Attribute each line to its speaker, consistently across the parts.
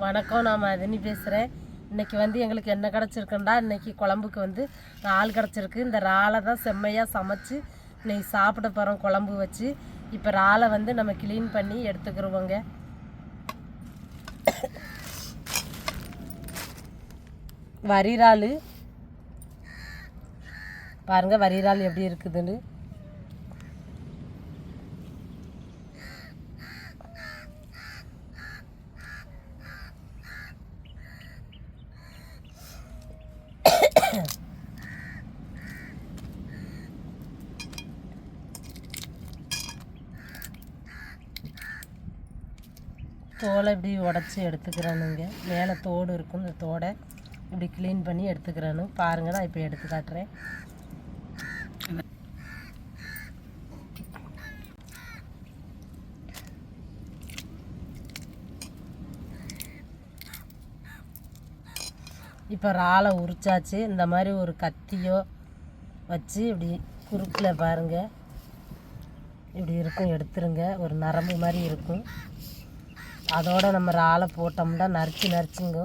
Speaker 1: வணக்கம் நான் மதினி பேசுகிறேன் இன்றைக்கி வந்து எங்களுக்கு என்ன கிடச்சிருக்குண்டா? இன்றைக்கி குழம்புக்கு வந்து இறால் கிடச்சிருக்கு. இந்த இறாலை தான் செம்மையாக சமைச்சு இன்றைக்கி சாப்பிட போகிறோம் குழம்பு வச்சு. இப்போ இறாலை வந்து நம்ம க்ளீன் பண்ணி எடுத்துக்கிருவோங்க. வரிறால். பாருங்கள் வரிறால் எப்படி இருக்குதுன்னு. தோலை இப்படி உடச்சி எடுத்துக்கிறானுங்க மேலே தோடு இருக்கும் இந்த தோடை இப்படி க்ளீன் பண்ணி எடுத்துக்கிறானு. பாருங்கள் நான் இப்போ எடுத்து காட்டுறேன். இப்போ இறாலை உரிச்சாச்சு. இந்த மாதிரி ஒரு கத்தியோ வச்சு இப்படி குறுக்கில் பாருங்க. இப்படி இருக்கும் எடுத்துருங்க. ஒரு நரம்பு மாதிரி இருக்கும். அதோட நம்ம இறாலை போட்டோம்னா நரிச்சு நரிச்சுங்க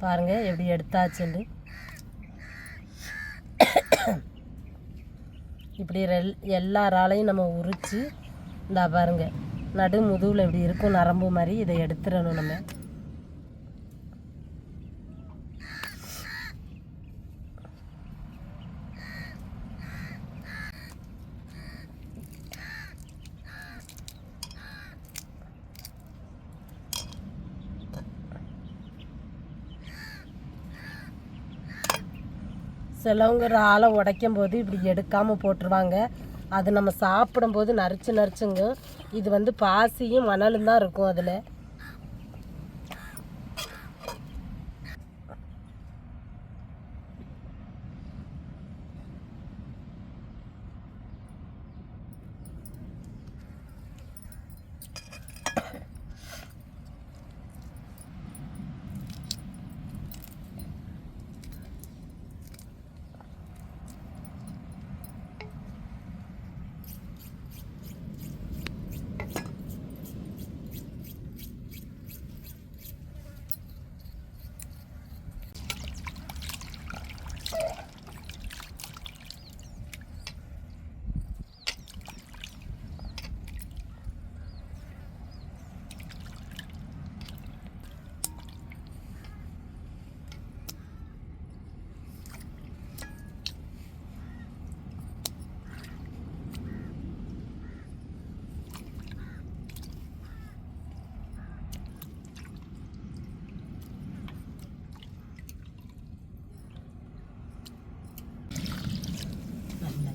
Speaker 1: பாருங்க எப்படி எடுத்தாச்சுண்டு இப்படி ரெல் எல்லா இறாலையும் நம்ம உரித்து இந்தா பாருங்க நடு முதுகில் இப்படி இருக்கும் நரம்பு மாதிரி இதை எடுத்துடணும் நம்ம. சிலவங்க ஆளை உடைக்கும் போது இப்படி எடுக்காமல் போட்டுருவாங்க. அது நம்ம சாப்பிடும்போது நரிச்சு நரிச்சுங்க இது வந்து பாசியும் மணலும் தான் இருக்கும் அதில்.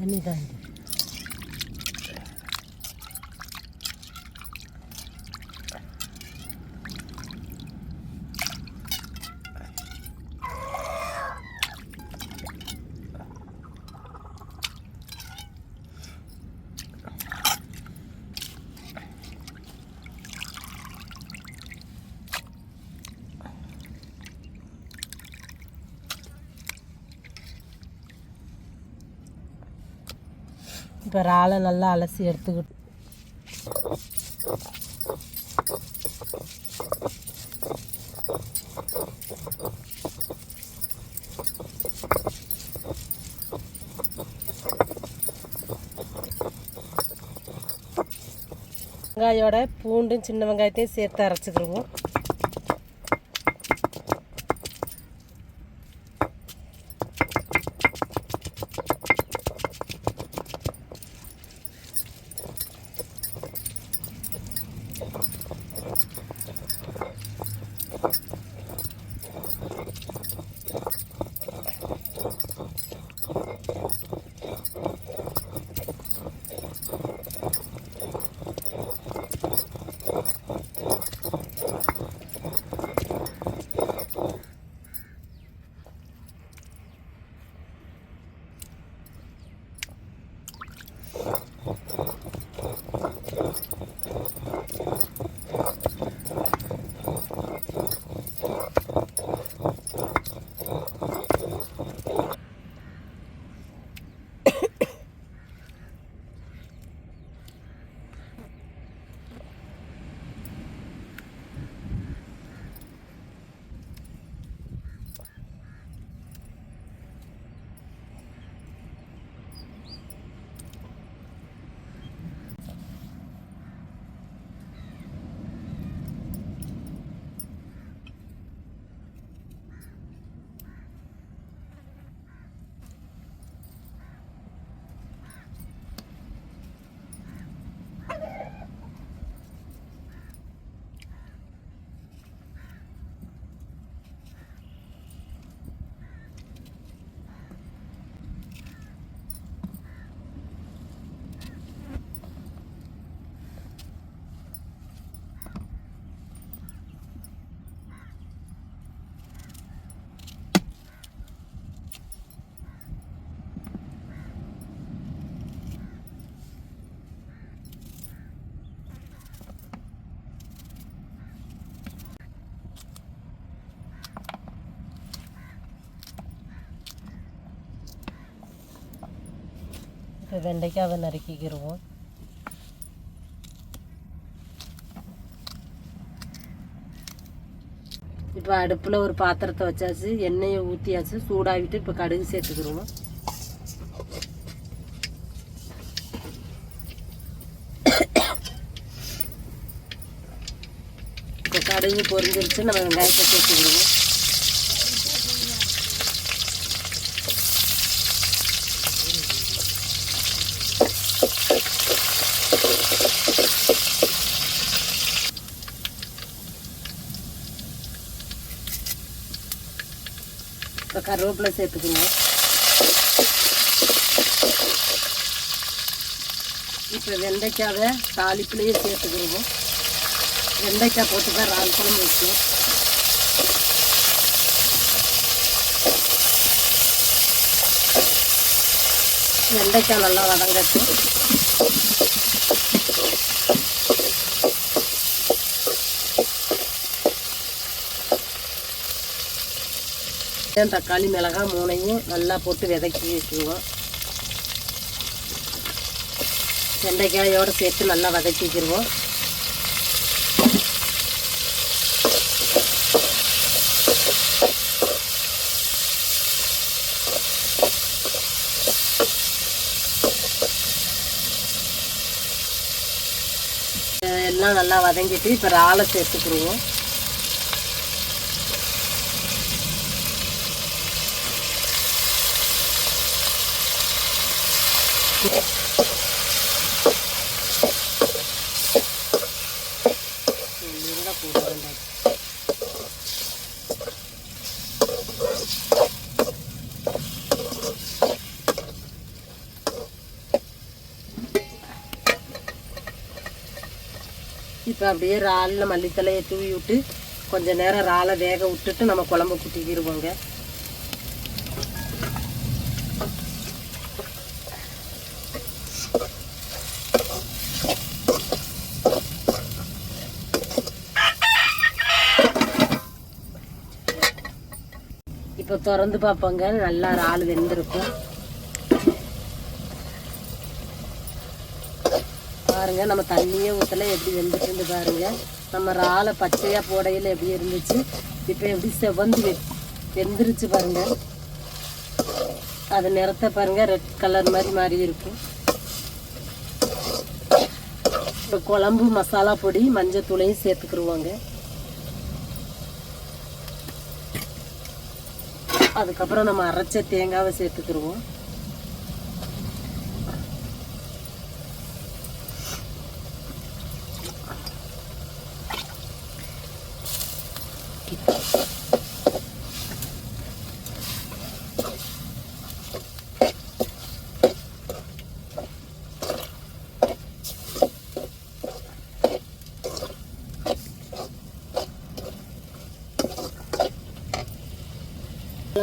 Speaker 1: நல்ல தண்ணி இப்போ இறாலை நல்லா அலசி எடுத்துக்கிட்டு. வெங்காயோட பூண்டும் சின்ன வெங்காயத்தையும் சேர்த்து அரைச்சிக்கிடுவோம் இப்போ வெண்டைக்காவை நறுக்கிக்கிடுவோம் இப்போ அடுப்பில் ஒரு பாத்திரத்தை வச்சாச்சு எண்ணெயை ஊற்றியாச்சு சூடாகிட்டு இப்போ கடுகு சேர்த்துக்கிடுவோம் இப்போ கடுகு பொரிஞ்சிருச்சு நம்ம வெங்காயத்தை சேர்த்துக்கிடுவோம் கருவேப்பிலை சேர்த்துக்கணும் இப்போ வெண்டைக்காவை தாளிப்புலேயே சேர்த்துக்கிடுவோம் வெண்டைக்காய் போட்டு தான் ரால் குழம்பு வைக்கும். வெண்டைக்காய் நல்லா வதங்கட்டும். வெங்காயம், தக்காளி மிளகாய் மூணையும் நல்லா போட்டு விதக்கி வச்சுருவோம். வெண்டைக்காயோடு சேர்த்து நல்லா வதக்கிக்கிடுவோம் எல்லாம் நல்லா வதங்கிட்டு இப்போ ராலை சேர்த்துக்கிடுவோம் இப்போ அப்படியே இறாலில் மல்லித்தலையை தூவி விட்டு கொஞ்ச நேரம் இறாலை வேக விட்டுட்டு நம்ம குழம்பு குட்டிக்கிடுவோங்க இப்போ திறந்து பார்ப்பாங்க. நல்லா ஆள் வெந்திருக்கும். பாருங்க நம்ம தண்ணியே ஊற்றல எப்படி வெந்துட்டு இருந்து பாருங்க. நம்ம ராலை பச்சையாக போடையில் எப்படி இருந்துச்சு இப்போ எப்படி செவந்து வெந்துருச்சு பாருங்க. அது நிறத்தை பாருங்க ரெட் கலர் மாதிரி மாறி இருக்கும். இப்போ குழம்பு மசாலா பொடி மஞ்சள் தூளையும் சேர்த்துக்கிருவாங்க. அதுக்கப்புறம் நம்ம அரைச்ச தேங்காவை சேர்த்துக்கிருவோம்.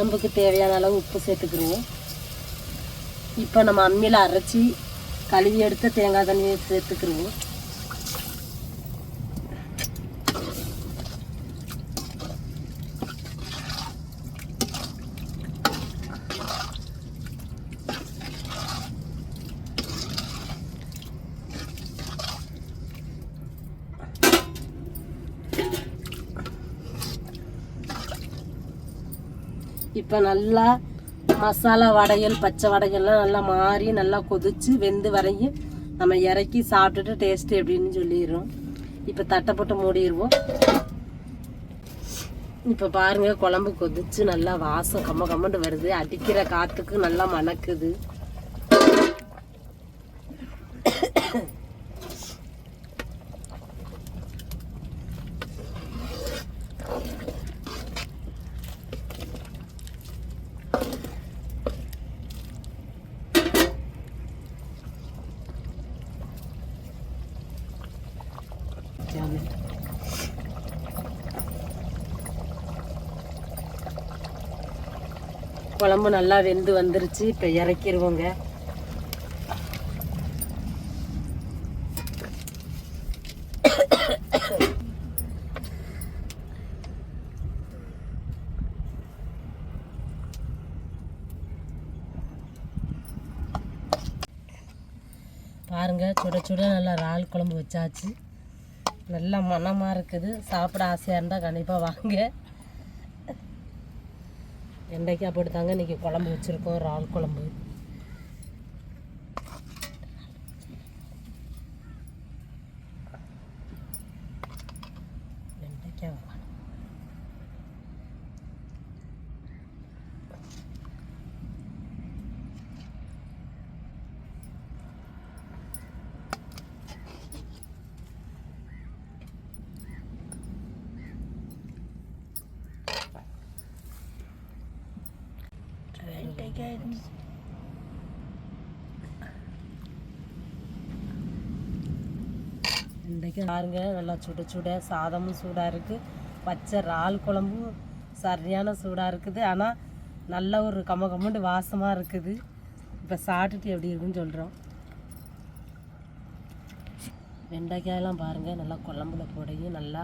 Speaker 1: குழம்புக்கு தேவையான அளவு உப்பு சேர்த்துக்கிடுவோம் இப்போ நம்ம அம்மியில் அரைச்சி கழுவி எடுத்த தேங்காய் தண்ணியை சேர்த்துக்கிடுவோம் இப்போ நல்லா மசாலா வடைகள் பச்சை வடைகள்லாம் நல்லா மாறி நல்லா கொதித்து வெந்து வரையும் நம்ம இறக்கி சாப்பிட்டுட்டு டேஸ்ட் எப்படின்னு சொல்லிடுறோம். இப்போ தட்டை போட்டு மூடிடுவோம். இப்போ பாருங்கள் குழம்பு கொதிச்சு நல்லா வாசம் கம்ம கம்மண்டு வருது. அடிக்கிற காற்றுக்கு நல்லா மணக்குது. குழம்பு நல்லா வெந்து வந்துருச்சு. இப்போ இறக்கிடுவோங்க பாருங்கள் சுட சுட நல்லா இறால் குழம்பு வச்சாச்சு. நல்லா மணமாக இருக்குது. சாப்பிட ஆசையாக இருந்தால் கண்டிப்பாக வாங்க. வெண்டைக்காய் போட்டு தாங்க இன்றைக்கி குழம்பு வச்சுருக்கோம் இறால் குழம்பு வெண்டைக்காய் வேணாம். இன்றைக்கு பாருங்க நல்லா சுட சுட சாதமும் சூடாக இருக்குது பச்சை இறால் குழம்பும் சரியான சூடாக இருக்குது. ஆனால் நல்ல ஒரு கம்ம கம்மண்டு வாசமாக இருக்குது. இப்போ சாப்பிட்டுட்டு எப்படி இருக்குன்னு சொல்கிறோம் வெண்டைக்காயெல்லாம் பாருங்கள் நல்லா குழம்புல போடையும் நல்லா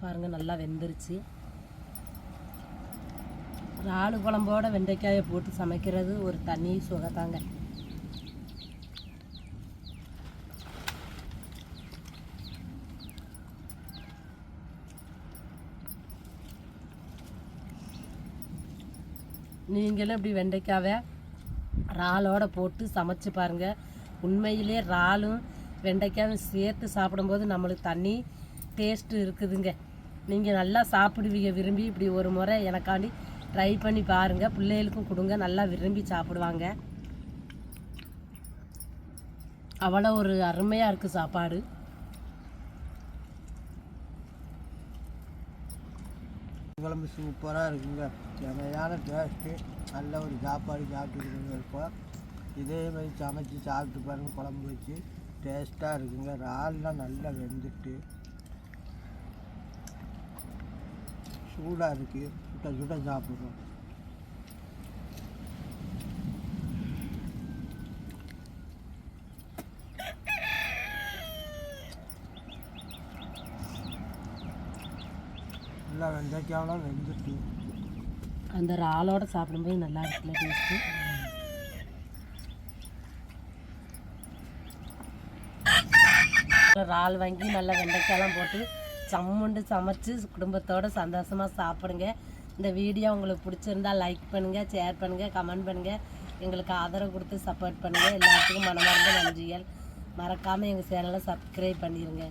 Speaker 1: பாருங்கள் நல்லா வெந்துருச்சு. இறால் குழம்போட வெண்டைக்காயை போட்டு சமைக்கிறது ஒரு தனி சுகத்தாங்க நீங்களும் இப்படி வெண்டைக்காவை இறாலோட போட்டு சமைச்சு பாருங்கள் உண்மையிலே இறாலும் வெண்டைக்காயும் சேர்த்து சாப்பிடும்போது நம்மளுக்கு தண்ணி டேஸ்ட்டு இருக்குதுங்க. நீங்கள் நல்லா சாப்பிடுவீங்க விரும்பி. இப்படி ஒரு முறை எனக்காண்டி ட்ரை பண்ணி பாருங்கள் பிள்ளைகளுக்கும் கொடுங்க. நல்லா விரும்பி சாப்பிடுவாங்க. அவ்வளோ ஒரு அருமையாக இருக்குது சாப்பாடு.
Speaker 2: குழம்பு சூப்பராக இருக்குங்க. செமையான டேஸ்ட்டு நல்ல ஒரு சாப்பாடு சாப்பிட்டுக்கிட்டு இருப்போம் இதே மாதிரி சமைச்சு சாப்பிட்டு பாருங்க குழம்பு வச்சு. டேஸ்ட்டாக இருக்குங்க. இறால்லாம் நல்லா வெந்துட்டு. சூடாக இருக்குது சுட சுட்ட சாப்பிட்றோம் நல்லா வெண்டைக்காயெல்லாம் வெந்துட்டு.
Speaker 1: அந்த இறாலோட சாப்பிடும்போது நல்லா இருக்குல்ல டேஸ்ட்டு இறால் வாங்கி நல்லா வெண்டைக்காயெல்லாம் போட்டு சம்முண்டு சமைச்சு குடும்பத்தோட சந்தோஷமாக சாப்பிடுங்க. இந்த வீடியோ உங்களுக்கு பிடிச்சிருந்தா லைக் பண்ணுங்கள் ஷேர் பண்ணுங்கள் கமெண்ட் பண்ணுங்கள் எங்களுக்கு ஆதரவு கொடுத்து சப்போர்ட் பண்ணுங்கள் எல்லாத்துக்கும் மனமார்ந்த நன்றிகள். மறக்காமல் எங்கள் சேனலை சப்ஸ்கிரைப் பண்ணிடுங்க